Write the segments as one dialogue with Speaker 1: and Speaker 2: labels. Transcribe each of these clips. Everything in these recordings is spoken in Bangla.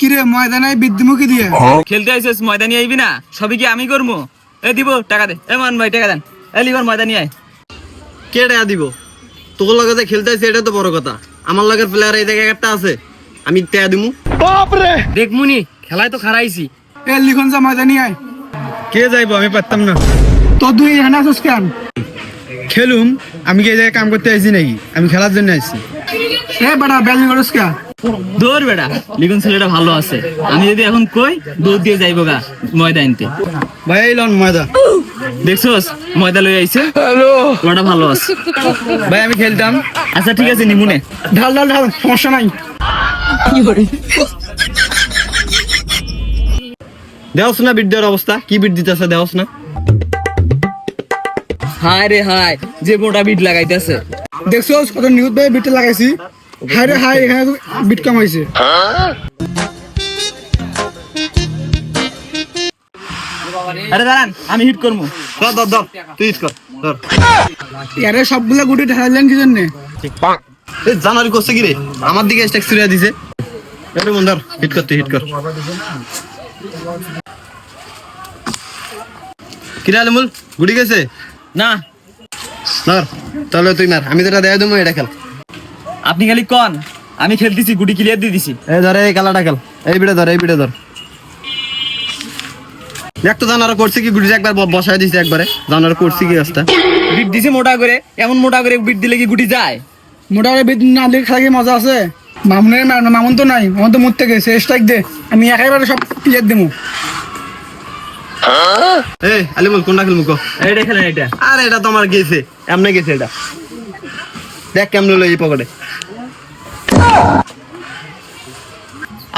Speaker 1: কিরে ময়দানে বিদ্যুমুখী দিয়ে?
Speaker 2: খেলতে ময়দানি আইবি না? সবই কি আমি করব এ দিব টাকা দে। এ মান ভাই টাকা দেন। এ লিবার ময়দানি আয়।
Speaker 3: কে টাকা দিব? তোর লগে যে খেলতে আসছে এটা তো বড় কথা। আমার লগের প্লেয়ার এই জায়গায় একটা আছে আমি টাকা দিমু।
Speaker 2: দেখমুনি খেলায় তো খারাইছি
Speaker 1: এ লিখন যা ময়দানি আয়।
Speaker 4: কে যাইবো আমি পারতাম না।
Speaker 1: তো তুই এখানে আসিস কেন?
Speaker 4: খেলুম আমি কি এই জায়গায় কাম করতে আইছি নাকি? আমি খেলার জন্য আইছি
Speaker 1: এ বেটা ব্যালিং করিস
Speaker 2: দৌড় বেটা লিগুন ছেলেটা ভালো আছে। আমি যদি এখন কই দৌড় দিয়ে যাইবো গা ময়দা আনতে
Speaker 4: ভাই এই লন ময়দা।
Speaker 2: দেখছোস? ময়দা লই আইছে। ওটা ভালো আছে।
Speaker 4: ভাই আমি খেলতাম।
Speaker 2: আচ্ছা ঠিক আছে নিমুনে
Speaker 1: ঢাল ঢাল ঢাল সমস্যা নাই।
Speaker 3: দেওস না বিট দেওয়ার অবস্থা। কি বিট দিতেছে দেওস না।
Speaker 2: হায় রে হায় যে মোটা বিট লাগাইতেছে।
Speaker 1: দেখছ কত নিউজ ভাই বিটে লাগাইছি? হাই রে হাই এখানে বিট কামাইছে
Speaker 2: আরে দাঁড়ান আমি হিট করব।
Speaker 3: ধর ধর ধর তুই ইস কর ধর।
Speaker 1: আরে সবগুলা গুটি ঢালাইলেন কি জন্যে
Speaker 3: এই জানারি করছে কি রে? আমার দিকে স্টেক ছুড়ে দিছে। এটা মন ধর হিট করতে হিট কর। কিরে আলমুল গুড়ি গেছে?
Speaker 2: না।
Speaker 3: ধর তাহলে তুই মার আমি দেয় দেবো এটা খেল।
Speaker 2: আপনি খালি কন আমি খেলতেছি গুটি ক্লিয়ার দিয়ে দিছি।
Speaker 3: এই ধর এই খেলাটা খেল এই বিড়ে ধর এই বিড়ে ধর। দেখ তো জানারা করছে কি গুড়ি একবার বসায় দিছে একবারে। জানারা করছে কি রাস্তা
Speaker 2: বিট দিছে মোটা করে এমন মোটা করে বিট দিলে কি গুটি যায়?
Speaker 1: মোটামুটি বিট না দিলে খেলা কি মজা আছে? মামুনের মামুন তো নাই মামুন তো মরতে গেছে স্ট্রাইক দে। আমি একেবারে সব ক্লিয়ার দেবো
Speaker 3: এই আলিমুল কোনটা খেলব কো?
Speaker 2: এইটা খেলেন এটা।
Speaker 3: আরে এটা তো আমার গেছে। এমনি গেছে এটা। দেখ কেমন হলো এই পকেটে।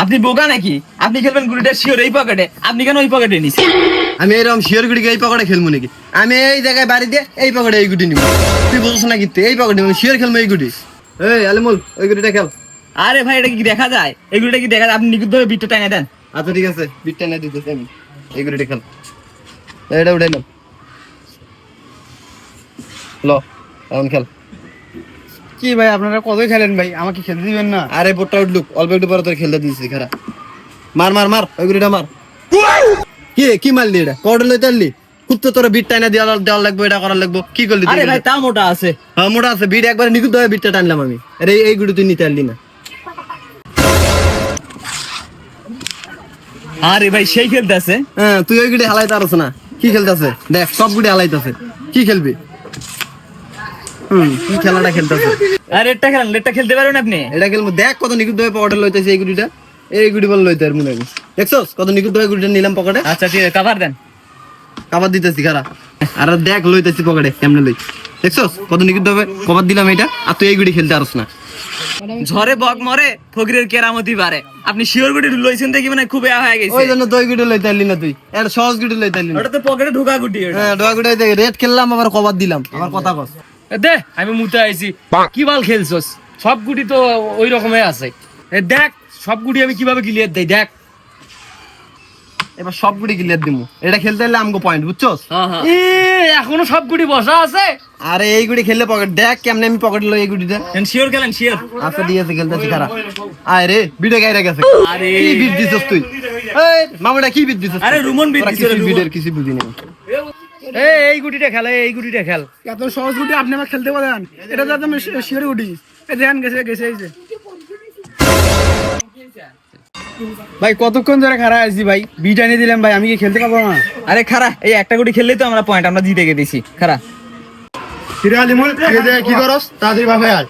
Speaker 2: আপনি বোকা নাকি? আপনি খেলবেন গুটিটা শিওর এই পকেটে। আপনি কেন ওই পকেটে নিছেন?
Speaker 3: আমি এরকম শিওর গুড়িকে এই পকেটে খেলব নাকি? আমি এই জায়গায় বাড়ি দিয়ে এই পকেটে এই গুটি নিব। তুই বুঝছ না কিন্তু এই পকেটে আমি শিওর খেলব এই গুটি। এই আলিমুল ওই গুটিটা খেল।
Speaker 2: আরে ভাই এটা কি দেখা যায়? এই গুটিটা কি দেখা যায়? আপনি নিখুঁতভাবে বিটটা টাঙে দেন।
Speaker 3: আচ্ছা ঠিক আছে বিটটা না দিতেছি আমি। এই গুটিটা খেল এটা উঠে নাও ল এখন খেল।
Speaker 1: কি ভাই আপনারা কতই খেলেন ভাই? আমাকে খেলতে দিবেন না।
Speaker 3: আরে বোটটা উঠলুক। অল্প একটু পরে তোর খেলতে দিয়েছি খারা মার মার মার। ওই মার। কি কি মারলি এটা? কটা লইতে পারলি খুব তো তোর বিট টাইনা দেওয়া দেওয়া লাগবে এটা করার লাগবে। কি করলি
Speaker 2: আরে ভাই তা মোটা আছে।
Speaker 3: হ্যাঁ মোটা আছে। বিট একবার নিখুঁত হয়ে বিটটা টানলাম আমি। আরে এই- গুটি তুই নিতে পারলি না।
Speaker 2: আরে ভাই সেই খেলতে আছে
Speaker 3: হ্যাঁ তুই ওই গুটি হালাইতে পারছ না। কি খেলতেছে? দেখ সব গুটি হালাইতেছে। কি খেলবি? হুম কি খেলাটা খেলতেছে?
Speaker 2: আরে লেটটা খেলেন লেটটা খেলতে পারবেন আপনি?
Speaker 3: এটা খেলব। দেখ কত নিখুঁত হয়ে পকেটে লইতেছে এই গুটিটা। এই গুটি বল লইতে আর মনে হয় দেখছস? কত নিখুঁত গুটিটা নিলাম পকেটে
Speaker 2: আচ্ছা ঠিক আছে কাভার দেন।
Speaker 3: কাবার দিতেছি খারা আর দেখ লইতেছি পকেটে কেমনে লই। দেখছস? কত নিখুঁত হবে কবার দিলাম এটা। আর তুই এই গুটি খেলতে পারস না।
Speaker 2: ঝড়ে বক মরে ফকিরের কেরামতি বাড়ে। আপনি শিওর গুটি লইছেন দেখি মানে খুব এ হয়ে গেছে।
Speaker 3: ওই জন্য তুই গুটি লইতে পারলি না তুই। এটা সহজ গুটি লইতে পারলি
Speaker 2: ওটা তো পকেটে ঢোকা গুটি
Speaker 3: হ্যাঁ ডোয়া গুটি রেড খেললাম আবার কবার দিলাম। আমার কথা কস।
Speaker 5: এ দে আমি মুতে আইছি। কি বাল খেলছস? সব গুটি তো ওই রকমই আছে। এ দেখ সব গুটি আমি কীভাবে ক্লিয়ার দেই দেখ।
Speaker 3: এবার সব গুটি ক্লিয়ার দিমু। এটা খেলতে হলে আমগো পয়েন্ট বুঝছস?
Speaker 2: হ্যাঁ হ্যাঁ।
Speaker 5: এখনও সব গুটি বসা আছে।
Speaker 3: আরে এই গুটি খেললে পকেট দেখ কেমনে আমি পকেটে লই এই গুটিটা।
Speaker 2: শিওর খেলেন শিওর
Speaker 3: আচ্ছা আছে খেলতেছি খারাপ। আয় রে বিটে গাইরা গেছে।
Speaker 2: আরে।
Speaker 3: কি বিট দিছস তুই? এই মামাটা কি বিট দিছস
Speaker 2: আরে রুমন বিট
Speaker 3: তোরা
Speaker 2: দিছে রে,
Speaker 3: কিছু
Speaker 2: রুমন।
Speaker 3: বিটের কিছু বুঝি না
Speaker 5: এ এই গুটিটা খেলে এই গুটিটা খেল।
Speaker 1: এত সহজ গুটি আপনি আমার খেলতে পারেন এটা তো একদম শিওর গুটি। এই দেখেন গেছে গেছে এই যে। ভাই কতক্ষণ ধরে খারাপ আছি ভাই? বিট আনিয়ে দিলাম ভাই আমি কি খেলতে পারব না?
Speaker 2: আরে খারা এই একটা গুটি খেললেই তো আমরা পয়েন্ট আমরা জিতে গেছি। খারা
Speaker 4: ফিরে আলিমুল কি করস? তাড়াতাড়ি বাপে আয়।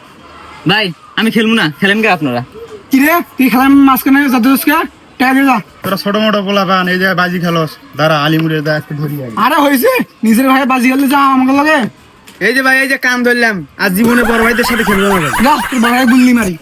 Speaker 2: ভাই আমি খেলব না খেলেন কে আপনারা?
Speaker 1: কি রে? তুই খেলাম মাঝখানে যাতে কে টাকা দিয়ে যা।
Speaker 4: তোরা ছোট মোটো পোলা পান এই জায়গায় বাজি খেলস। দাঁড়া আলিমুলের দা আজকে ধরি
Speaker 1: আরে হয়েছে নিজের ভাই বাজি গেলে যা আমাকে লাগে।
Speaker 4: এই যে ভাই এই যে কাম ধরলাম আজ জীবনে বড় ভাইদের সাথে খেলব না ভাই।
Speaker 1: তোর বাবাই গুল্লি মারি।